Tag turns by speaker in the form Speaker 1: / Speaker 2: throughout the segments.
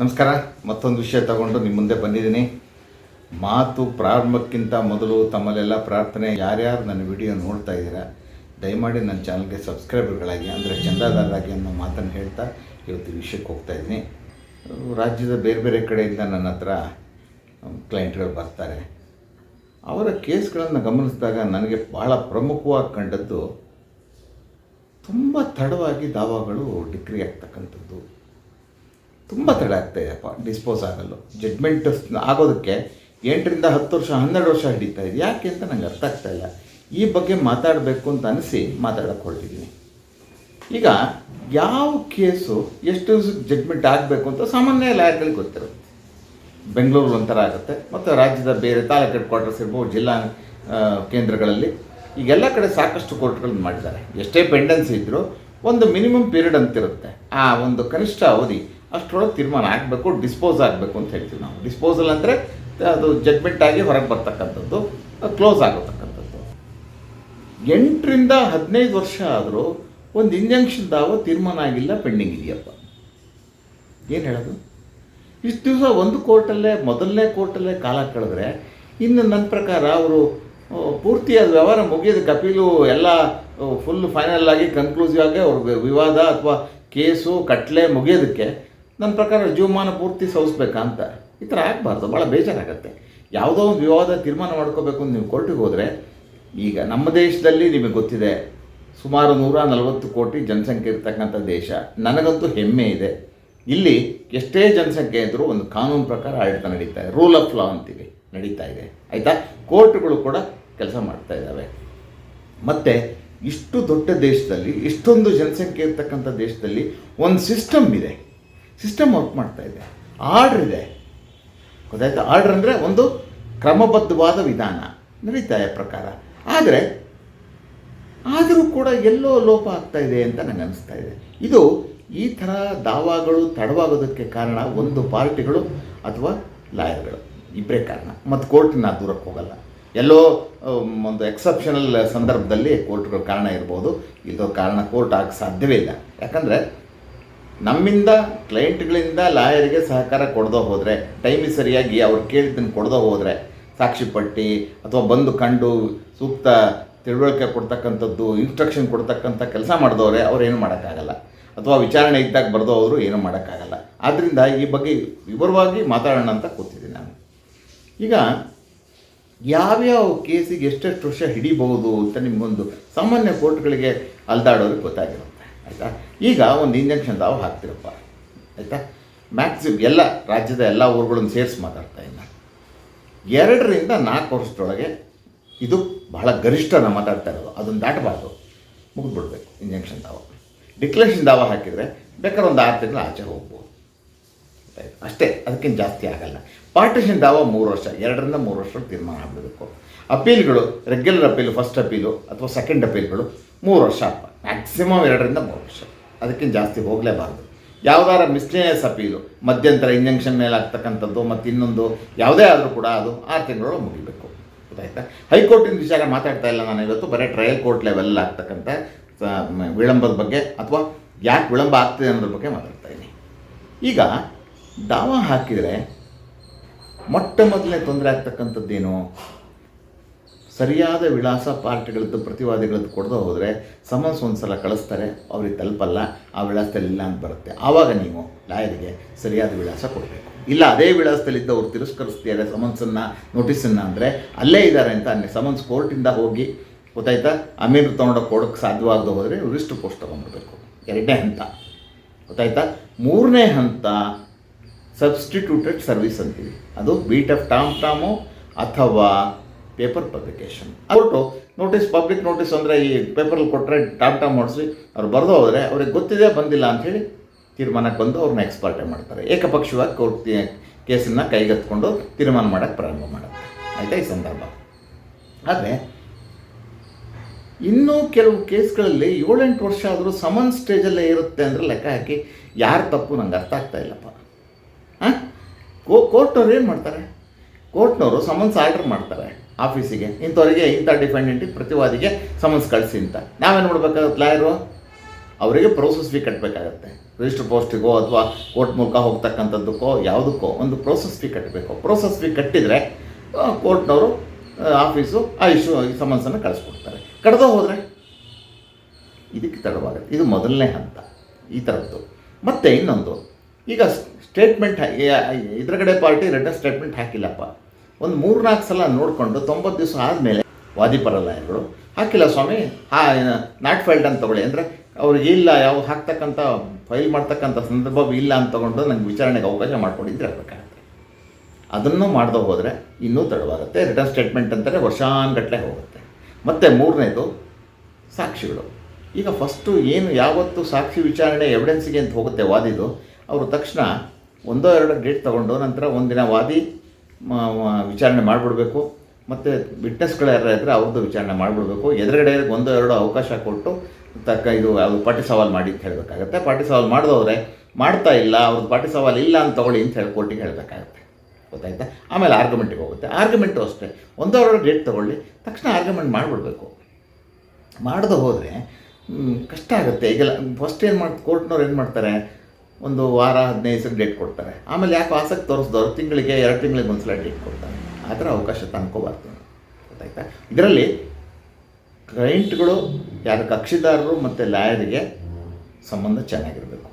Speaker 1: ನಮಸ್ಕಾರ. ಮತ್ತೊಂದು ವಿಷಯ ತಗೊಂಡು ನಿಮ್ಮ ಮುಂದೆ ಬಂದಿದ್ದೀನಿ. ಮಾತು ಪ್ರಾರಂಭಕ್ಕಿಂತ ಮೊದಲು ತಮ್ಮಲ್ಲೆಲ್ಲ ಪ್ರಾರ್ಥನೆ, ಯಾರ್ಯಾರು ನನ್ನ ವಿಡಿಯೋ ನೋಡ್ತಾ ಇದ್ದೀರಾ, ದಯಮಾಡಿ ನನ್ನ ಚಾನಲ್ಗೆ ಸಬ್ಸ್ಕ್ರೈಬರ್ಗಳಾಗಿ, ಅಂದರೆ ಚಂದಾದಾರರಾಗಿ ಅನ್ನೋ ಮಾತನ್ನು ಹೇಳ್ತಾ ಇವತ್ತು ವಿಷಯಕ್ಕೆ ಹೋಗ್ತಾ ಇದ್ದೀನಿ. ರಾಜ್ಯದ ಬೇರೆ ಬೇರೆ ಕಡೆಯಿಂದ ನನ್ನ ಹತ್ರ ಕ್ಲೈಂಟ್ಗಳು ಬರ್ತಾರೆ. ಅವರ ಕೇಸ್ಗಳನ್ನು ಗಮನಿಸಿದಾಗ ನನಗೆ ಬಹಳ ಪ್ರಮುಖವಾಗಿ ಕಂಡದ್ದು, ತುಂಬ ತಡವಾಗಿ ದಾವಾಗಳು ಡಿಗ್ರಿ ಆಗ್ತಕ್ಕಂಥದ್ದು. ತುಂಬ ತಡ ಆಗ್ತಾ ಇದೆಯಪ್ಪ ಡಿಸ್ಪೋಸ್ ಆಗಲು ಜಡ್ಮೆಂಟ್ ಆಗೋದಕ್ಕೆ ಎಂಟರಿಂದ ಹತ್ತು ವರ್ಷ, ಹನ್ನೆರಡು ವರ್ಷ ಹಿಡಿತಾ ಇದೆ. ಯಾಕೆ ಅಂತ ನಂಗೆ ಅರ್ಥ ಆಗ್ತಾ ಈ ಬಗ್ಗೆ ಮಾತಾಡಬೇಕು ಅಂತ ಅನಿಸಿ ಮಾತಾಡೋಕ್ಕೆ ಹೊರಟಿದ್ದೀನಿ. ಈಗ ಯಾವ ಕೇಸು ಎಷ್ಟು ಜಡ್ಮೆಂಟ್ ಆಗಬೇಕು ಅಂತ ಸಾಮಾನ್ಯ ಲಾಯರ್ಗಳಿಗೆ ಗೊತ್ತಿರುತ್ತೆ. ಬೆಂಗಳೂರು ಒಂಥರ ಆಗುತ್ತೆ. ಮತ್ತು ರಾಜ್ಯದ ಬೇರೆ ತಾಲೂಕು ಹೆಡ್ ಕ್ವಾರ್ಟರ್ಸ್ ಇರ್ಬೋದು, ಜಿಲ್ಲಾ ಕೇಂದ್ರಗಳಲ್ಲಿ. ಈಗೆಲ್ಲ ಕಡೆ ಸಾಕಷ್ಟು ಕೋರ್ಟ್ಗಳನ್ನು ಮಾಡಿದ್ದಾರೆ. ಎಷ್ಟೇ ಪೆಂಡೆನ್ಸಿ ಇದ್ದರೂ ಒಂದು ಮಿನಿಮಮ್ ಪೀರಿಯಡ್ ಅಂತಿರುತ್ತೆ. ಆ ಒಂದು ಕನಿಷ್ಠ ಅವಧಿ ಅಷ್ಟರೊಳಗೆ ತೀರ್ಮಾನ ಆಗಬೇಕು ಡಿಸ್ಪೋಸ್ ಆಗಬೇಕು ಅಂತ ಹೇಳ್ತೀವಿ ನಾವು. ಡಿಸ್ಪೋಸಲ್ ಅಂದರೆ ಅದು ಜಡ್ಮೆಂಟ್ ಆಗಿ ಹೊರಗೆ ಬರ್ತಕ್ಕಂಥದ್ದು ಕ್ಲೋಸ್ ಆಗತಕ್ಕಂಥದ್ದು. ಎಂಟರಿಂದ ಹದಿನೈದು ವರ್ಷ ಆದರೂ ಒಂದು ಇಂಜಂಕ್ಷನ್ ದಾವ ತೀರ್ಮಾನ ಆಗಿಲ್ಲ ಪೆಂಡಿಂಗ್ ಇದೆಯಪ್ಪ. ಏನು ಹೇಳೋದು? ಇಷ್ಟು ದಿವಸ ಒಂದು ಕೋರ್ಟಲ್ಲೇ ಮೊದಲನೇ ಕೋರ್ಟಲ್ಲೇ ಕಾಲ ಕಳೆದ್ರೆ ಇನ್ನು ನನ್ನ ಪ್ರಕಾರ ಅವರು ಪೂರ್ತಿ ಅದು ವ್ಯವಹಾರ ಮುಗಿಯೋದು ಕಪಿಲು ಎಲ್ಲ ಫುಲ್ ಫೈನಲ್ ಆಗಿ ಕನ್ಕ್ಲೂಸಿವ್ ಆಗಿ ಅವ್ರ ವಿವಾದ ಅಥವಾ ಕೇಸು ಕಟ್ಲೆ ಮುಗಿಯೋದಕ್ಕೆ ನನ್ನ ಪ್ರಕಾರ ಜೀವಮಾನ ಪೂರ್ತಿ ಸವಿಸ್ಬೇಕಾ ಅಂತ ಈ ಥರ ಆಗಬಾರ್ದು ಭಾಳ ಬೇಜಾರಾಗುತ್ತೆ. ಯಾವುದೋ ಒಂದು ವಿವಾದ ತೀರ್ಮಾನ ಮಾಡ್ಕೋಬೇಕು ಅಂತ ನೀವು ಕೋರ್ಟಿಗೆ ಹೋದರೆ, ಈಗ ನಮ್ಮ ದೇಶದಲ್ಲಿ ನಿಮಗೆ ಗೊತ್ತಿದೆ, ಸುಮಾರು ನೂರ ನಲವತ್ತು ಕೋಟಿ ಜನಸಂಖ್ಯೆ ಇರ್ತಕ್ಕಂಥ ದೇಶ. ನನಗಂತೂ ಹೆಮ್ಮೆ ಇದೆ. ಇಲ್ಲಿ ಎಷ್ಟೇ ಜನಸಂಖ್ಯೆ ಇದ್ದರೂ ಒಂದು ಕಾನೂನು ಪ್ರಕಾರ ಆಡಳಿತ ನಡೀತಾ ಇದೆ ರೂಲ್ ಆಫ್ ಲಾ ಅಂತೀವಿ, ನಡೀತಾ ಇದೆ. ಆಯಿತಾ? ಕೋರ್ಟ್ಗಳು ಕೂಡ ಕೆಲಸ ಮಾಡ್ತಾ ಇದ್ದಾವೆ. ಮತ್ತು, ಇಷ್ಟು ದೊಡ್ಡ ದೇಶದಲ್ಲಿ, ಇಷ್ಟೊಂದು ಜನಸಂಖ್ಯೆ ಇರ್ತಕ್ಕಂಥ ದೇಶದಲ್ಲಿ ಒಂದು ಸಿಸ್ಟಮ್ ಇದೆ. ಸಿಸ್ಟಮ್ ವರ್ಕ್ ಮಾಡ್ತಾ ಇದೆ. ಆರ್ಡ್ರ್ ಇದೆ. ಗೊತ್ತಾಯ್ತು? ಆರ್ಡ್ರ್ ಅಂದರೆ ಒಂದು ಕ್ರಮಬದ್ಧವಾದ ವಿಧಾನ. ನಡೀತಾ ಇದೆ ಪ್ರಕಾರ. ಆದರೆ, ಆದರೂ ಕೂಡ ಎಲ್ಲೋ ಲೋಪ ಆಗ್ತಾ ಇದೆ ಅಂತ ನನಗೆ ಅನಿಸ್ತಾ ಇದೆ. ಇದು ಈ ಥರ ದಾವಾಗಳು ತಡವಾಗೋದಕ್ಕೆ ಕಾರಣ ಒಂದು ಪಾರ್ಟಿಗಳು ಅಥವಾ ಲಾಯರ್ಗಳು. ಇಬ್ಬರೇ ಕಾರಣ. ಮತ್ತು ಕೋರ್ಟಿನ ದೂರಕ್ಕೆ ಹೋಗಲ್ಲ. ಎಲ್ಲೋ ಒಂದು ಎಕ್ಸೆಪ್ಷನಲ್ ಸಂದರ್ಭದಲ್ಲಿ ಕೋರ್ಟ್ಗಳು ಕಾರಣ ಇರ್ಬೋದು. ಇದು ಕಾರಣ ಕೋರ್ಟ್ ಆಗಕ್ಕೆ ಸಾಧ್ಯವೇ ಇಲ್ಲ. ಯಾಕಂದರೆ ನಮ್ಮಿಂದ ಕ್ಲೈಂಟ್ಗಳಿಂದ ಲಾಯರಿಗೆ ಸಹಕಾರ ಕೊಡ್ದೋ ಹೋದರೆ ಟೈಮಿಗೆ ಸರಿಯಾಗಿ ಅವ್ರು ಕೇಳಿದ್ದನ್ನು ಕೊಡ್ದೋ ಹೋದರೆ, ಸಾಕ್ಷಿ ಪಟ್ಟಿ ಅಥವಾ ಬಂದು ಕಂಡು ಸೂಕ್ತ ತಿಳುವಳಿಕೆ ಕೊಡ್ತಕ್ಕಂಥದ್ದು ಇನ್ಸ್ಟ್ರಕ್ಷನ್ ಕೊಡ್ತಕ್ಕಂಥ ಕೆಲಸ ಮಾಡಿದವ್ರೆ, ಅವ್ರು ಏನು ಮಾಡೋಕ್ಕಾಗಲ್ಲ. ಅಥವಾ ವಿಚಾರಣೆ ಇದ್ದಾಗ ಬರೆದೋ ಅವರು ಏನು ಮಾಡೋಕ್ಕಾಗಲ್ಲ. ಆದ್ದರಿಂದ ಈ ಬಗ್ಗೆ ವಿವರವಾಗಿ ಮಾತಾಡೋಣ ಅಂತ ಕೂತಿದ್ದೀನಿ ನಾನು. ಈಗ ಯಾವ್ಯಾವ ಕೇಸಿಗೆ ಎಷ್ಟೆಷ್ಟು ವರ್ಷ ಹಿಡಿಬಹುದು ಅಂತ ನಿಮಗೊಂದು ಸಾಮಾನ್ಯ ಕೋರ್ಟ್ಗಳಿಗೆ ಅಲ್ದಾಡೋರಿಗೆ ಗೊತ್ತಾಗಿರುತ್ತೆ, ಆಯಿತಾ? ಈಗ ಒಂದು ಇಂಜೆಕ್ಷನ್ ತಾವು ಹಾಕ್ತಿರಪ್ಪ, ಆಯಿತಾ? ಮ್ಯಾಕ್ಸಿಮ್ ಎಲ್ಲ ರಾಜ್ಯದ ಎಲ್ಲ ಊರುಗಳನ್ನು ಸೇರಿಸಿ ಮಾತಾಡ್ತಾ ಇಲ್ಲ ಎರಡರಿಂದ ನಾಲ್ಕು ವರ್ಷದೊಳಗೆ ಇದು ಬಹಳ ಗರಿಷ್ಠ ನಾನು ಮಾತಾಡ್ತಾ ಇರೋದು. ಅದನ್ನು ದಾಟಬಾರ್ದು. ಮುಗಿದ್ಬಿಡ್ಬೇಕು ಇಂಜೆಕ್ಷನ್ ದಾವ. ಡಿಕ್ಲೇಷನ್ ದಾವ ಹಾಕಿದರೆ ಬೇಕಾದ್ರೆ ಒಂದು ಆರು ತಿಂಗಳು ಆಚೆ ಹೋಗ್ಬೋದು. ಅಷ್ಟೇ ಅದಕ್ಕಿಂತ ಜಾಸ್ತಿ ಆಗಲ್ಲ. ಪಾರ್ಟಿಷನ್ ದಾವ ಮೂರು ವರ್ಷ, ಎರಡರಿಂದ ಮೂರು ವರ್ಷ ತೀರ್ಮಾನ ಆಗಬೇಕು ಅಪೀಲ್ಗಳು ರೆಗ್ಯುಲರ್ ಅಪೀಲು ಫಸ್ಟ್ ಅಪೀಲು ಅಥವಾ ಸೆಕೆಂಡ್ ಅಪೀಲ್ಗಳು ಮೂರು ವರ್ಷ ಮ್ಯಾಕ್ಸಿಮಮ್ ಎರಡರಿಂದ ಮೂರು ವರ್ಷ. ಅದಕ್ಕಿಂತ ಜಾಸ್ತಿ ಹೋಗಲೇಬಾರ್ದು. ಯಾವುದಾರ ಮಿಸ್ಲೇನಿಯಸ್ ಅಪೀಲು, ಮಧ್ಯಂತರ ಇಂಜೆಕ್ಷನ್ ಮೇಲೆ ಆಗ್ತಕ್ಕಂಥದ್ದು ಮತ್ತು ಇನ್ನೊಂದು, ಯಾವುದೇ ಆದರೂ ಕೂಡ ಅದು ಆರು ತಿಂಗಳೊಳಗೆ ಮುಗಿಬೇಕು. ಗೊತ್ತಾಯ್ತಾ? ಹೈಕೋರ್ಟಿನ ವಿಚಾರ ಮಾತಾಡ್ತಾ ಇಲ್ಲ ನಾನು ಇವತ್ತು, ಬರೀ ಟ್ರಯಲ್ ಕೋರ್ಟ್ ಲೆವೆಲ್ ಆಗ್ತಕ್ಕಂಥ ವಿಳಂಬದ ಬಗ್ಗೆ ಅಥವಾ ಯಾಕೆ ವಿಳಂಬ ಆಗ್ತಿದೆ ಅನ್ನೋದ್ರ ಬಗ್ಗೆ ಮಾತಾಡ್ತಾ ಇದ್ದೀನಿ. ಈಗ ದಾವ ಹಾಕಿದರೆ ಮೊಟ್ಟ ಮೊದಲನೇ ತೊಂದರೆ ಆಗ್ತಕ್ಕಂಥದ್ದೇನು? ಸರಿಯಾದ ವಿಳಾಸ ಪಾರ್ಟಿಗಳದ್ದು ಪ್ರತಿವಾದಿಗಳದ್ದು ಕೊಡದೆ ಹೋದರೆ ಸಮನ್ಸ್ ಒಂದು ಸಲ ಕಳಿಸ್ತಾರೆ, ಅವ್ರಿಗೆ ತಲುಪಲ್ಲ, ಆ ವಿಳಾಸದಲ್ಲಿ ಇಲ್ಲ ಅಂತ ಬರುತ್ತೆ. ಆವಾಗ ನೀವು ಲಾಯರಿಗೆ ಸರಿಯಾದ ವಿಳಾಸ ಕೊಡಬೇಕು. ಇಲ್ಲ, ಅದೇ ವಿಳಾಸದಲ್ಲಿದ್ದ ಅವ್ರು ತಿರಸ್ಕರಿಸ್ತಿದ್ದಾರೆ ಸಮನ್ಸನ್ನು, ನೋಟಿಸನ್ನು ಅಂದರೆ ಅಲ್ಲೇ ಇದ್ದಾರೆ ಅಂತ ಅನ್ನಿ ಸಮನ್ಸ್ ಕೋರ್ಟಿಂದ ಹೋಗಿ, ಗೊತ್ತಾಯ್ತಾ? ಅಮೀರ್ ತೊಗೊಂಡೋಗಿ ಕೊಡೋಕ್ಕೆ ಸಾಧ್ಯವಾಗದೆ ಹೋದರೆ ರಿಸ್ಟ್ ಪೋಸ್ಟ್ ತೊಗೊಂಡ್ಬಿಡ್ಬೇಕು. ಎರಡನೇ ಹಂತ. ಗೊತ್ತಾಯ್ತಾ? ಮೂರನೇ ಹಂತ ಸಬ್ಸ್ಟಿಟ್ಯೂಟೆಡ್ ಸರ್ವಿಸ್ ಅಂತೀವಿ. ಅದು ಬೀಟ್ ಆಫ್ ಟಾಮ್ ಟಾಮು ಅಥವಾ ಪೇಪರ್ ಪಬ್ಲಿಕೇಶನ್ ಕೊಟ್ಟು ನೋಟಿಸ್ ಪಬ್ಲಿಕ್ ನೋಟಿಸ್ ಅಂದರೆ ಈ ಪೇಪರಲ್ಲಿ ಕೊಟ್ಟರೆ ಟಾಪ್ ಟಾಪ್ ಮಾಡಿಸಿ, ಅವ್ರು ಬರೆದು ಹೋದರೆ ಅವ್ರಿಗೆ ಗೊತ್ತಿದೆ ಬಂದಿಲ್ಲ ಅಂಥೇಳಿ ತೀರ್ಮಾನಕ್ಕೆ ಬಂದು ಅವ್ರನ್ನ ಎಕ್ಸ್ಪರ್ಟೇ ಮಾಡ್ತಾರೆ. ಏಕಪಕ್ಷವಾಗಿ ಕೋರ್ಟ್ ಕೇಸನ್ನು ಕೈಗೆತ್ಕೊಂಡು ತೀರ್ಮಾನ ಮಾಡೋಕ್ಕೆ ಪ್ರಾರಂಭ ಮಾಡುತ್ತೆ. ಆಯಿತಾ ಈ ಸಂದರ್ಭ? ಆದರೆ ಇನ್ನೂ ಕೆಲವು ಕೇಸ್ಗಳಲ್ಲಿ ಏಳೆಂಟು ವರ್ಷ ಆದರೂ ಸಮನ್ ಸ್ಟೇಜಲ್ಲೇ ಇರುತ್ತೆ ಅಂದರೆ ಲೆಕ್ಕ ಹಾಕಿ ಯಾರು ತಪ್ಪು ನಂಗೆ ಅರ್ಥ ಆಗ್ತಾ ಇಲ್ಲಪ್ಪ. ಹಾಂ ಕೋರ್ಟ್ನವ್ರು ಏನು ಮಾಡ್ತಾರೆ? ಕೋರ್ಟ್ನವರು ಸಮನ್ಸ್ ಆರ್ಡರ್ ಮಾಡ್ತಾರೆ. ಆಫೀಸಿಗೆ. ಇಂಥವರಿಗೆ ಇಂಥ ಡಿಫೆಂಡೆಂಟಿಗೆ ಪ್ರತಿವಾದಿಗೆ ಸಮನ್ಸ್ ಕಳಿಸಿ ಅಂತ. ನಾವೇನು ಮಾಡ್ಬೇಕಾಗುತ್ತೆ ಲಾಯರು ಅವರಿಗೆ ಪ್ರೋಸೆಸ್ ಫೀ ಕಟ್ಟಬೇಕಾಗತ್ತೆ ರಿಜಿಸ್ಟರ್ ಪೋಸ್ಟಿಗೋ ಅಥವಾ ಕೋರ್ಟ್ ಮೂಲಕ ಹೋಗ್ತಕ್ಕಂಥದ್ದಕ್ಕೋ, ಯಾವುದಕ್ಕೋ ಒಂದು ಪ್ರೋಸೆಸ್ ಫೀ ಕಟ್ಟಬೇಕು ಪ್ರೋಸೆಸ್ ಫೀ ಕಟ್ಟಿದರೆ ಕೋರ್ಟ್ನವರು ಆಫೀಸು ಆ ಇಶ್ಯೂ ಈ ಸಮನ್ಸನ್ನು ಕಳಿಸ್ಕೊಡ್ತಾರೆ. ಕಡ್ದು ಹೋದರೆ? ಇದಕ್ಕೆ ತಡವಾಗುತ್ತೆ. ಇದು ಮೊದಲನೇ ಹಂತ. ಈ ಥರದ್ದು. ಮತ್ತು ಇನ್ನೊಂದು. ಈಗ ಸ್ಟೇಟ್ಮೆಂಟ್ ಇದ್ರಗಡೆ ಪಾರ್ಟಿ ರಿಟರ್ನ್ ಸ್ಟೇಟ್ಮೆಂಟ್ ಹಾಕಿಲ್ಲಪ್ಪ. ಒಂದು ಮೂರು ನಾಲ್ಕು ಸಲ ನೋಡಿಕೊಂಡು ತೊಂಬತ್ತು ದಿವಸ ಆದಮೇಲೆ ವಾದಿಪರಲ್ಲ ಲಾಯರ್ಗಳು ಹಾಕಿಲ್ಲ ಸ್ವಾಮಿ ಹಾ ನಾಟ್ ಫೈಲ್ಡ್ ಅಂತ ತಗೊಳ್ಳಿ. ಅಂದರೆ ಅವ್ರಿಗೆ ಇಲ್ಲ, ಯಾವ ಹಾಕ್ತಕ್ಕಂಥ, ಫೈಲ್ ಮಾಡ್ತಕ್ಕಂಥ ಸಂದರ್ಭ ಇಲ್ಲ ಅಂತ ತಗೊಂಡು ನಂಗೆ ವಿಚಾರಣೆಗೆ ಅವಕಾಶ ಮಾಡ್ಕೊಂಡಿದ್ರೆ ಇರಬೇಕಾಗುತ್ತೆ ಅದನ್ನು ಮಾಡ್ದೋ ಹೋದರೆ ಇನ್ನೂ ತಡವಾಗುತ್ತೆ. ರಿಟರ್ನ್ ಸ್ಟೇಟ್ಮೆಂಟ್ ಅಂತಾರೆ ವರ್ಷಾನ್ಗಟ್ಟಲೆ ಹೋಗುತ್ತೆ. ಮತ್ತು ಮೂರನೇದು ಸಾಕ್ಷಿಗಳು. ಈಗ ಫಸ್ಟು ಏನು, ಯಾವತ್ತು ಸಾಕ್ಷಿ ವಿಚಾರಣೆ ಎವಿಡೆನ್ಸಿಗೆ ಅಂತ ಹೋಗುತ್ತೆ ವಾದಿದು, ಅವರು ತಕ್ಷಣ ಒಂದೋ ಎರಡೋ ಡೇಟ್ ತೊಗೊಂಡು ನಂತರ ಒಂದಿನ ವಾದಿ ವಿಚಾರಣೆ ಮಾಡಿಬಿಡ್ಬೇಕು. ಮತ್ತು ವಿಟ್ನೆಸ್ಗಳು ಯಾರು ಇದ್ದರೆ ಅವ್ರದ್ದು ವಿಚಾರಣೆ ಮಾಡಿಬಿಡ್ಬೇಕು. ಎದುರುಗಡೆ ಒಂದು, ಎರಡು ಅವಕಾಶ ಕೊಟ್ಟು ತಕ್ಕ ಇದು, ಅದು ಪಾಟಿ ಸವಾಲು ಮಾಡಿ ಅಂತ ಹೇಳಬೇಕಾಗತ್ತೆ. ಪಾಟಿ ಸವಾಲು ಮಾಡಿದವ್ರೆ ಮಾಡ್ತಾ ಇಲ್ಲ, ಅವ್ರದ್ದು ಪಾಟಿ ಸವಾಲು ಇಲ್ಲ ಅಂತ ತಗೊಳ್ಳಿ ಅಂತ ಹೇಳಿ ಕೋರ್ಟಿಗೆ ಹೇಳಬೇಕಾಗತ್ತೆ. ಗೊತ್ತಾಯ್ತಾ? ಆಮೇಲೆ ಆರ್ಗ್ಯುಮೆಂಟಿಗೆ ಹೋಗುತ್ತೆ. ಆರ್ಗ್ಯುಮೆಂಟು ಅಷ್ಟೇ. ಒಂದೋ ಎರಡೋ ಡೇಟ್ ತೊಗೊಳ್ಳಿ, ತಕ್ಷಣ ಆರ್ಗ್ಯುಮೆಂಟ್ ಮಾಡಿಬಿಡ್ಬೇಕು. ಮಾಡದೆ ಹೋದರೆ ಕಷ್ಟ ಆಗುತ್ತೆ. ಈಗೆಲ್ಲ ಫಸ್ಟ್ ಏನು ಮಾಡಿ ಕೋರ್ಟ್ನವ್ರು ಏನು ಮಾಡ್ತಾರೆ? ಒಂದು ವಾರ, ಹದಿನೈದು ದಿವಸಕ್ಕೆ ಡೇಟ್ ಕೊಡ್ತಾರೆ. ಆಮೇಲೆ ಯಾಕೆ ಆಸಕ್ತಿ ತೋರಿಸಿದವರು ತಿಂಗಳಿಗೆ, ಎರಡು ತಿಂಗಳಿಗೆ ಒಂದ್ಸಲ ಡೇಟ್ ಕೊಡ್ತಾರೆ. ಆ ಥರ ಅವಕಾಶ ತಂದ್ಕೋಬಾರ್ದು ಗೊತ್ತಾಯ್ತಾ? ಇದರಲ್ಲಿ ಕ್ಲೈಂಟ್ಗಳು ಯಾರು ಕಕ್ಷಿದಾರರು ಮತ್ತು ಲಾಯರಿಗೆ ಸಂಬಂಧ ಚೆನ್ನಾಗಿರಬೇಕು.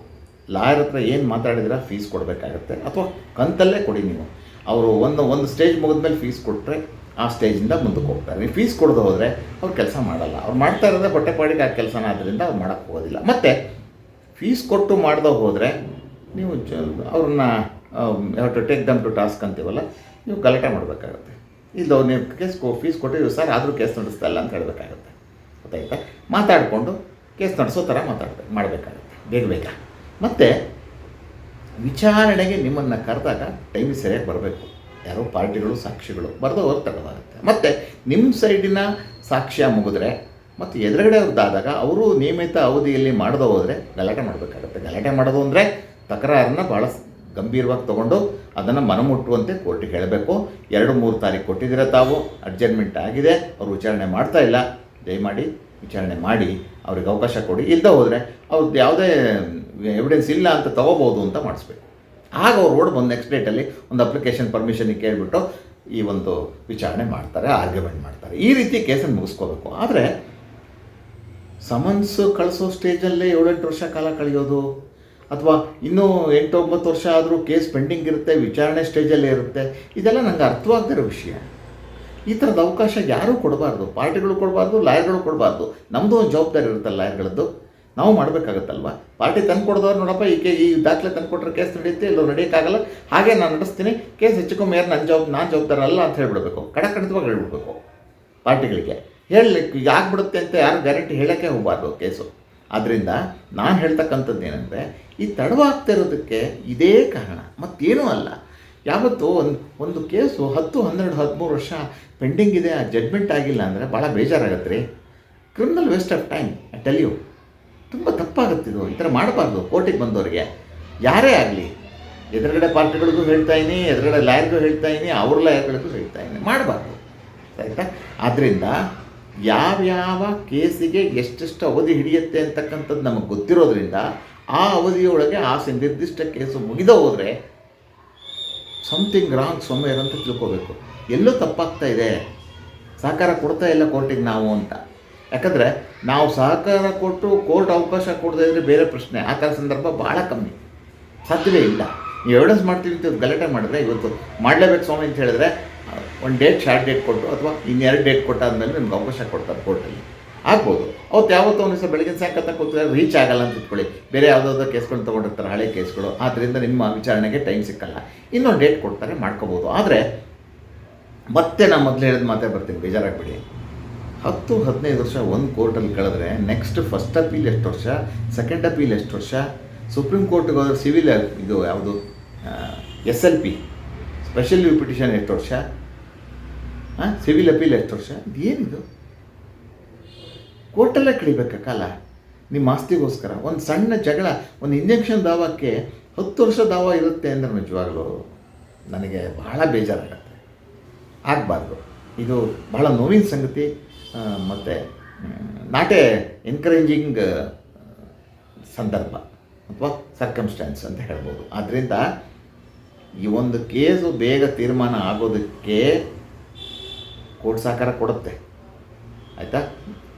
Speaker 1: ಲಾಯರ್ ಹತ್ರ ಏನು ಮಾತಾಡಿದ್ರೆ ಫೀಸ್ ಕೊಡಬೇಕಾಗತ್ತೆ. ಅಥವಾ ಕಂತಲ್ಲೇ ಕೊಡಿ ನೀವು. ಅವರು ಒಂದು ಒಂದು ಸ್ಟೇಜ್ ಮುಗಿದ್ಮೇಲೆ ಫೀಸ್ ಕೊಟ್ಟರೆ ಆ ಸ್ಟೇಜಿಂದ ಮುಂದಕ್ಕೆ ಹೋಗ್ತಾರೆ. ನೀವು ಫೀಸ್ ಕೊಡದೆ ಹೋದರೆ ಅವ್ರು ಕೆಲಸ ಮಾಡಲ್ಲ. ಅವ್ರು ಮಾಡ್ತಾ ಇರೋದೇ ಬಟ್ಟೆ ಪಾಡಿಗೆ ಆ ಕೆಲಸನ ಆದ್ದರಿಂದ ಅವ್ರು ಮಾಡೋಕ್ಕೆ ಹೋಗೋದಿಲ್ಲ. ಮತ್ತು ಫೀಸ್ ಕೊಟ್ಟು ಮಾಡ್ದೆ ಹೋದರೆ ನೀವು ಜ ಅವ್ರನ್ನ ಯಾವ to take them to task ಅಂತೀವಲ್ಲ, ನೀವು ಗಲಾಟೆ ಮಾಡಬೇಕಾಗುತ್ತೆ. ಇಲ್ಲ ನೀವು ಕೇಸ್, ಕೊ, ಫೀಸ್ ಕೊಟ್ಟಿದ್ದೀವಿ ಸರ್ ಆದರೂ ಕೇಸ್ ನಡೆಸ್ತಾ ಇಲ್ಲ ಅಂತ ಹೇಳಬೇಕಾಗುತ್ತೆ. ಗೊತ್ತಾಯ್ತಾ? ಮಾತಾಡಿಕೊಂಡು ಕೇಸ್ ನಡೆಸೋ ಥರ ಮಾತಾಡ್ಬೇಕು, ಮಾಡಬೇಕಾಗತ್ತೆ. ಬೇಗ ಬೇಗ. ಮತ್ತು ವಿಚಾರಣೆಗೆ ನಿಮ್ಮನ್ನು ಕರೆದಾಗ ಟೈಮ್ ಸರಿಯಾಗಿ ಬರಬೇಕು. ಯಾರೋ ಪಾರ್ಟಿಗಳು, ಸಾಕ್ಷಿಗಳು ಬರೆದು ಹೋಗಿ ತಡವಾಗುತ್ತೆ ಮತ್ತು ನಿಮ್ಮ ಸೈಡಿನ ಸಾಕ್ಷ್ಯ ಮುಗಿದ್ರೆ ಮತ್ತು ಎದುರುಗಡೆ ಅವ್ರದ್ದಾದಾಗ ಅವರು ನಿಯಮಿತ ಅವಧಿಯಲ್ಲಿ ಮಾಡದೆ ಹೋದರೆ ಗಲಾಟೆ ಮಾಡಬೇಕಾಗುತ್ತೆ. ಗಲಾಟೆ ಮಾಡೋದು ಅಂದರೆ ತಕರಾರನ್ನ ಭಾಳ ಗಂಭೀರವಾಗಿ ತೊಗೊಂಡು ಅದನ್ನು ಮನಮುಟ್ಟುವಂತೆ ಕೋರ್ಟಿಗೆ ಹೇಳಬೇಕು. ಎರಡು ಮೂರು ತಾರೀಕು ಕೊಟ್ಟಿದ್ದೀರ ತಾವು ಅಡ್ಜಸ್ಟ್ಮೆಂಟ್ ಆಗಿದೆ, ಅವರು ವಿಚಾರಣೆ ಮಾಡ್ತಾ ಇಲ್ಲ, ದಯಮಾಡಿ ವಿಚಾರಣೆ ಮಾಡಿ, ಅವ್ರಿಗೆ ಅವಕಾಶ ಕೊಡಿ. ಇಲ್ಲದೆ ಹೋದರೆ ಅವ್ರದ್ದು ಯಾವುದೇ ಎವಿಡೆನ್ಸ್ ಇಲ್ಲ ಅಂತ ತಗೋಬೋದು ಅಂತ ಮಾಡಿಸ್ಬೇಕು. ಆಗ ಅವ್ರು ರೋಡ್ ಬಂದು ನೆಕ್ಸ್ಟ್ ಡೇಟಲ್ಲಿ ಒಂದು ಅಪ್ಲಿಕೇಶನ್ ಪರ್ಮಿಷನಿಗೆ ಕೇಳಿಬಿಟ್ಟು ಈ ಒಂದು ವಿಚಾರಣೆ ಮಾಡ್ತಾರೆ ಆರ್ಗ್ಯುಮೆಂಟ್ ಮಾಡ್ತಾರೆ. ಈ ರೀತಿ ಕೇಸನ್ನು ಮುಗಿಸ್ಕೋಬೇಕು. ಆದರೆ ಸಮನ್ಸ್ ಕಳಿಸೋ ಸ್ಟೇಜಲ್ಲೇ ಏಳೆಂಟು ವರ್ಷ ಕಾಲ ಕಳೆಯೋದು, ಅಥವಾ ಇನ್ನೂ ಎಂಟು ಒಂಬತ್ತು ವರ್ಷ ಆದರೂ ಕೇಸ್ ಪೆಂಡಿಂಗ್ ಇರುತ್ತೆ, ವಿಚಾರಣೆ ಸ್ಟೇಜಲ್ಲೇ ಇರುತ್ತೆ, ಇದೆಲ್ಲ ನಂಗೆ ಅರ್ಥವಾಗದಿರೋ ವಿಷಯ. ಈ ಥರದ ಅವಕಾಶ ಯಾರೂ ಕೊಡಬಾರ್ದು. ಪಾರ್ಟಿಗಳು ಕೊಡಬಾರ್ದು, ಲಾಯರ್ಗಳು ಕೊಡಬಾರ್ದು. ನಮ್ಮದು ಒಂದು ಜವಾಬ್ದಾರಿ ಇರುತ್ತಲ್ಲ ಲಾಯರ್ಗಳದ್ದು. ನಾವು ಮಾಡಬೇಕಾಗತ್ತಲ್ವ? ಪಾರ್ಟಿ ತಂದು ಕೊಡೋದವ್ರು ನೋಡಪ್ಪ, ಈ ಕೇ, ಈ ದಾಖಲೆ ತಂದು ಕೊಟ್ಟರೆ ಕೇಸ್ ನಡೆಯುತ್ತೆ ಇಲ್ಲ ನಡೆಯೋಕ್ಕಾಗಲ್ಲ. ಹಾಗೆ ನಾನು ನಡೆಸ್ತೀನಿ, ಕೇಸ್ ಹೆಚ್ಚು ಕಮ್ಮಿ ಯಾರು ನನ್ನ ಜವಾಬ್, ನಾನು ಜವಾಬ್ದಾರ ಅಲ್ಲ ಅಂತ ಹೇಳ್ಬಿಡ್ಬೇಕು. ಕಡಖಂಡಿತವಾಗಿ ಹೇಳ್ಬಿಡ್ಬೇಕು ಪಾರ್ಟಿಗಳಿಗೆ. ಹೇಳಲಿಕ್ಕೆ ಈಗ ಆಗ್ಬಿಡುತ್ತೆ ಅಂತ ಯಾರು ಗ್ಯಾರಂಟಿ ಹೇಳೋಕ್ಕೆ ಹೋಗಬಾರ್ದು ಕೇಸು. ಆದ್ದರಿಂದ ನಾನು ಹೇಳ್ತಕ್ಕಂಥದ್ದು ಏನಂದರೆ, ಈ ತಡವಾಗ್ತಾ ಇರೋದಕ್ಕೆ ಇದೇ ಕಾರಣ, ಮತ್ತೇನೂ ಅಲ್ಲ. ಯಾವತ್ತೂ ಒಂದು ಒಂದು ಕೇಸು ಹತ್ತು, ಹನ್ನೆರಡು, ಹದಿಮೂರು ವರ್ಷ ಪೆಂಡಿಂಗ್ ಇದೆ, ಆ ಜಡ್ಮೆಂಟ್ ಆಗಿಲ್ಲ ಅಂದರೆ ಭಾಳ ಬೇಜಾರಾಗತ್ತೆ ರೀ. Criminal waste of time I tell you ತುಂಬ ತಪ್ಪಾಗುತ್ತಿದ್ದು ಈ ಥರ ಮಾಡಬಾರ್ದು ಕೋರ್ಟಿಗೆ ಬಂದವರಿಗೆ. ಯಾರೇ ಆಗಲಿ, ಎದುರುಗಡೆ ಪಾರ್ಟಿಗಳಿಗೂ ಹೇಳ್ತಾ ಇದ್ದೀನಿ, ಎದುರುಗಡೆ ಲಾಯರ್ಗೂ ಹೇಳ್ತಾ ಇದ್ದೀನಿ, ಅವ್ರ ಲಾಯರ್ಗಳಿಗೂ ಹೇಳ್ತಾ ಇದ್ದೀನಿ, ಮಾಡಬಾರ್ದು. ಆಯಿತಾ? ಆದ್ದರಿಂದ ಯಾವ್ಯಾವ ಕೇಸಿಗೆ ಎಷ್ಟೆಷ್ಟು ಅವಧಿ ಹಿಡಿಯುತ್ತೆ ಅಂತಕ್ಕಂಥದ್ದು ನಮಗೆ ಗೊತ್ತಿರೋದ್ರಿಂದ ಆ ಅವಧಿಯೊಳಗೆ ಆ ನಿರ್ದಿಷ್ಟ ಕೇಸು ಮುಗಿದ ಹೋದರೆ ಸಮಥಿಂಗ್ ರಾಂಗ್ ಸೊಮೇರ್ ಅಂತ ತಿಳ್ಕೋಬೇಕು. ಎಲ್ಲೋ ತಪ್ಪಾಗ್ತಾ ಇದೆ. ಸಹಕಾರ ಕೊಡ್ತಾ ಇಲ್ಲ ಕೋರ್ಟಿಗೆ ನಾವು ಅಂತ. ಯಾಕಂದರೆ ನಾವು ಸಹಕಾರ ಕೊಟ್ಟು ಕೋರ್ಟ್ ಅವಕಾಶ ಕೊಡದೇ ಇದ್ರೆ ಬೇರೆ ಪ್ರಶ್ನೆ. ಆ ಥರ ಸಂದರ್ಭ ಭಾಳ ಕಮ್ಮಿ. ಸಾಧ್ಯವೇ ಇಲ್ಲ. ನೀವು ಎವಿಡೆನ್ಸ್ ಮಾಡ್ತೀವಿ ಅಂತ ಗಲಾಟೆ ಮಾಡಿದ್ರೆ ಇವತ್ತು ಮಾಡಲೇಬೇಕು ಸ್ವಾಮಿ ಅಂತ ಹೇಳಿದ್ರೆ ಒಂದು ಡೇಟ್ ಶಾರ್ಟ್ ಡೇಟ್ ಕೊಟ್ಟು ಅಥವಾ ಇನ್ನೆರಡು ಡೇಟ್ ಕೊಟ್ಟಾದ್ಮೇಲೆ ನಿಮ್ಗೆ ಅವಕಾಶ ಕೊಡ್ತಾರೆ ಕೋರ್ಟಲ್ಲಿ ಆಗ್ಬೋದು. ಅವತ್ತು ಯಾವತ್ತೋ ಒಂದು ದಿವಸ ಬೆಳಗಿನ ಸಾಯಂಕಾಲ ಕೂತ್ರೆ ರೀಚ್ ಆಗಲ್ಲ ಅಂತ ಇಟ್ಕೊಳ್ಳಿ. ಬೇರೆ ಯಾವುದಾದ್ರು ಕೇಸ್ಗಳು ತೊಗೊಂಡಿರ್ತಾರೆ, ಹಳೆ ಕೇಸ್ಗಳು. ಆದ್ದರಿಂದ ನಿಮ್ಮ ವಿಚಾರಣೆಗೆ ಟೈಮ್ ಸಿಕ್ಕಲ್ಲ. ಇನ್ನೊಂದು ಡೇಟ್ ಕೊಡ್ತಾರೆ, ಮಾಡ್ಕೋಬೋದು. ಆದರೆ, ಮತ್ತೆ ನಾನು ಮೊದಲು ಹೇಳಿದ ಮಾತೇ ಬರ್ತೀನಿ, ಬೇಜಾರಾಗ್ಬಿಡಿ. ಹತ್ತು, ಹದಿನೈದು ವರ್ಷ ಒಂದು ಕೋರ್ಟಲ್ಲಿ ಕಳೆದ್ರೆ ನೆಕ್ಸ್ಟ್ ಫಸ್ಟ್ ಅಪೀಲ್ ಎಷ್ಟು ವರ್ಷ ಸೆಕೆಂಡ್ ಅಪೀಲ್ ಎಷ್ಟು ವರ್ಷ? ಸುಪ್ರೀಂ ಕೋರ್ಟ್ಗೆ ಹೋದ್ರೆ ಸಿವಿಲ್ ಇದು ಯಾವುದು? S L P special petition ಎಷ್ಟು ವರ್ಷ? ಹಾಂ ಸಿವಿಲ್ ಅಪೀಲ್ ಎಷ್ಟು ವರ್ಷ? ಏನಿದು? ಕೋರ್ಟಲ್ಲೇ ಕಳಿಬೇಕಾ ಕಾಲ? ನಿಮ್ಮ ಆಸ್ತಿಗೋಸ್ಕರ? ಒಂದು ಸಣ್ಣ ಜಗಳ ಒಂದು ಇಂಜೆಕ್ಷನ್ ದಾವಕ್ಕೆ ಹತ್ತು ವರ್ಷ ದಾವ ಇರುತ್ತೆ ಅಂದರೆ ನಿಜವಾಗಲೂ ನನಗೆ ಬಹಳ ಬೇಜಾರಾಗತ್ತೆ. ಆಗಬಾರ್ದು. ಇದು ಬಹಳ ನೋವಿನ ಸಂಗತಿ. ಮತ್ತು ನಾಟೆ ಎನ್ಕರೇಜಿಂಗ್ ಸಂದರ್ಭ ಅಥವಾ ಸರ್ಕಮ್ಸ್ಟ್ಯಾನ್ಸ್ ಅಂತ ಹೇಳ್ಬೋದು. ಆದ್ದರಿಂದ ಈ ಒಂದು ಕೇಸು ಬೇಗ ತೀರ್ಮಾನ ಆಗೋದಕ್ಕೆ ಕೋರ್ಟ್ ಸಹಕಾರ ಕೊಡುತ್ತೆ. ಆಯಿತಾ?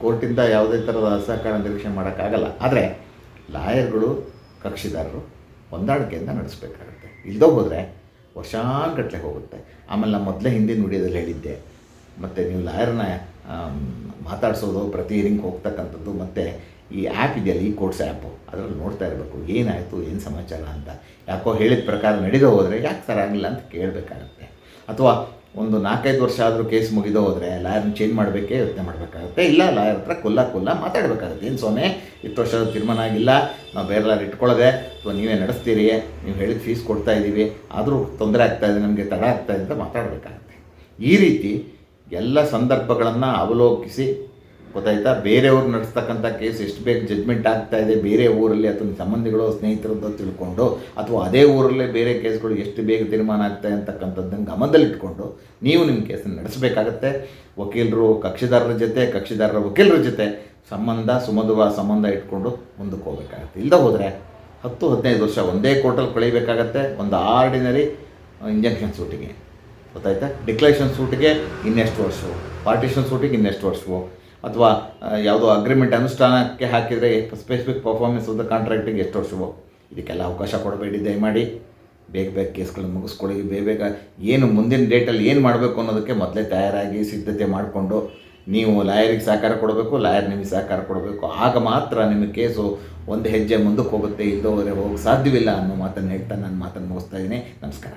Speaker 1: ಕೋರ್ಟಿಂದ ಯಾವುದೇ ಥರದ ಸಹಕಾರ ನಿರೀಕ್ಷೆ ಮಾಡೋಕ್ಕಾಗಲ್ಲ. ಆದರೆ ಲಾಯರ್ಗಳು, ಕಕ್ಷಿದಾರರು ಹೊಂದಾಣಿಕೆಯಿಂದ ನಡೆಸಬೇಕಾಗುತ್ತೆ. ಇಲ್ಲದೋ ಹೋದರೆ ವರ್ಷಾನ್ಗಟ್ಲೆ ಹೋಗುತ್ತೆ. ಆಮೇಲೆ ನಾನು ಮೊದಲೇ ಹಿಂದಿನ ವಿಡಿಯೋದಲ್ಲಿ ಹೇಳಿದ್ದೆ. ಮತ್ತು ನೀವು ಲಾಯರ್ನ ಮಾತಾಡಿಸೋದು, ಪ್ರತಿ ಹಿರಿಂಗ್ ಹೋಗ್ತಕ್ಕಂಥದ್ದು, ಮತ್ತು ಈ ಆ್ಯಪ್ ಇದೆಯಲ್ಲ, ಈ ಕೋರ್ಟ್ಸ್ ಆ್ಯಪು ಅದರಲ್ಲಿ ನೋಡ್ತಾ ಇರಬೇಕು. ಏನಾಯಿತು, ಏನು ಸಮಾಚಾರ ಅಂತ. ಯಾಕೋ ಹೇಳಿದ ಪ್ರಕಾರ ನಡೆದು ಹೋದರೆ ಯಾಕೆ ಸರ್ ಆಗಿಲ್ಲ ಅಂತ ಕೇಳಬೇಕಾಗತ್ತೆ. ಅಥವಾ ಒಂದು ನಾಲ್ಕೈದು ವರ್ಷ ಆದರೂ ಕೇಸ್ ಮುಗಿದು ಹೋದರೆ ಲಾಯರ್ನ ಚೇಂಜ್ ಮಾಡಬೇಕೇ ಯೋಚನೆ ಮಾಡಬೇಕಾಗುತ್ತೆ. ಇಲ್ಲ ಲಾಯರ್ ಹತ್ರ ಕೊಲ್ಲ ಕೊಲ್ಲ ಮಾತಾಡಬೇಕಾಗುತ್ತೆ. ಏನು ಸ್ವಾಮಿ, ಇಷ್ಟು ವರ್ಷದ ತೀರ್ಮಾನ ಆಗಿಲ್ಲ, ನಾವು ಬೇರೆ ಲಾಯರ್ ಇಟ್ಕೊಳ್ಳೋದೆ, ಅಥವಾ ನೀವೇ ನಡೆಸ್ತೀರಿ, ನೀವು ಹೇಳಿದ ಫೀಸ್ ಕೊಡ್ತಾ ಇದ್ದೀವಿ ಆದರೂ ತೊಂದರೆ ಆಗ್ತಾಯಿದೆ ನಮಗೆ ತಡ ಆಗ್ತಾ ಇದೆ ಅಂತ ಮಾತಾಡಬೇಕಾಗುತ್ತೆ. ಈ ರೀತಿ ಎಲ್ಲ ಸಂದರ್ಭಗಳನ್ನು ಅವಲೋಕಿಸಿ ಗೊತ್ತಾಯ್ತಾ? ಬೇರೆಯವ್ರು ನಡೆಸ್ತಕ್ಕಂಥ ಕೇಸ್ ಎಷ್ಟು ಬೇಗ ಜಡ್ಜ್ಮೆಂಟ್ ಆಗ್ತಾ ಇದೆ? ಬೇರೆ ಊರಲ್ಲಿ ಅಥವಾ ಸಂಬಂಧಿಗಳು ಸ್ನೇಹಿತರು ಅಂತ ತಿಳ್ಕೊಂಡು ಅಥವಾ ಅದೇ ಊರಲ್ಲೇ ಬೇರೆ ಕೇಸ್ಗಳು ಎಷ್ಟು ಬೇಗ ತೀರ್ಮಾನ ಆಗ್ತಾಯಿದೆ ಅಂತಕ್ಕಂಥದ್ದನ್ನು ಗಮನದಲ್ಲಿಟ್ಕೊಂಡು ನೀವು ನಿಮ್ಮ ಕೇಸನ್ನು ನಡೆಸಬೇಕಾಗತ್ತೆ. ವಕೀಲರು, ಕಕ್ಷಿದಾರರ ಜೊತೆ, ಕಕ್ಷಿದಾರರ ವಕೀಲರ ಜೊತೆ ಸಂಬಂಧ ಸುಮಧುವ ಸಂಬಂಧ ಇಟ್ಕೊಂಡು ಮುಂದಕ್ಕೆ ಹೋಗಬೇಕಾಗತ್ತೆ. ಇಲ್ಲದೆ ಹೋದರೆ ಹತ್ತು, ಹದಿನೈದು ವರ್ಷ ಒಂದೇ ಕೋರ್ಟಲ್ಲಿ ಕಳೀಬೇಕಾಗತ್ತೆ. ಒಂದು ಆರ್ಡಿನರಿ ಇಂಜೆಕ್ಷನ್ ಸೂಟಿಗೆ ಗೊತ್ತಾಯ್ತಾ? ಡಿಕ್ಲೇಷನ್ ಸೂಟಿಗೆ ಇನ್ನೆಷ್ಟು ವರ್ಷವು? ಪಾರ್ಟಿಷನ್ ಸೂಟಿಗೆ ಇನ್ನೆಷ್ಟು ವರ್ಷವು? ಅಥವಾ ಯಾವುದೋ ಅಗ್ರಿಮೆಂಟ್ ಅನುಷ್ಠಾನಕ್ಕೆ ಹಾಕಿದರೆ ಸ್ಪೆಸಿಫಿಕ್ ಪರ್ಫಾರ್ಮೆನ್ಸ್ ಆಫ್ ದ ಕಾಂಟ್ರಾಕ್ಟಿಗೆ ಎಷ್ಟು ವರ್ಷವು. ಇದಕ್ಕೆಲ್ಲ ಅವಕಾಶ ಕೊಡಬೇಡಿ, ದಯಮಾಡಿ. ಬೇಗ ಬೇಗ ಕೇಸ್ಗಳನ್ನ ಮುಗಿಸ್ಕೊಳ್ಳಿ. ಬೇಗ ಬೇಗ ಏನು ಮುಂದಿನ ಡೇಟಲ್ಲಿ ಏನು ಮಾಡಬೇಕು ಅನ್ನೋದಕ್ಕೆ ಮೊದಲೇ ತಯಾರಾಗಿ ಸಿದ್ಧತೆ ಮಾಡಿಕೊಂಡು ನೀವು ಲಾಯರಿಗೆ ಸಹಕಾರ ಕೊಡಬೇಕು, ಲಾಯರ್ ನಿಮಗೆ ಸಹಕಾರ ಕೊಡಬೇಕು. ಆಗ ಮಾತ್ರ ನಿಮ್ಮ ಕೇಸು ಒಂದು ಹೆಜ್ಜೆ ಮುಂದಕ್ಕೆ ಹೋಗುತ್ತೆ ಇಲ್ಲದೋದ್ರೆ ಹೋಗಕ್ಕೆ ಸಾಧ್ಯವಿಲ್ಲ ಅನ್ನೋ ಮಾತನ್ನು ಹೇಳ್ತಾ ನಾನು ಮಾತನ್ನು ಮುಗಿಸ್ತಾ ಇದ್ದೀನಿ. ನಮಸ್ಕಾರ.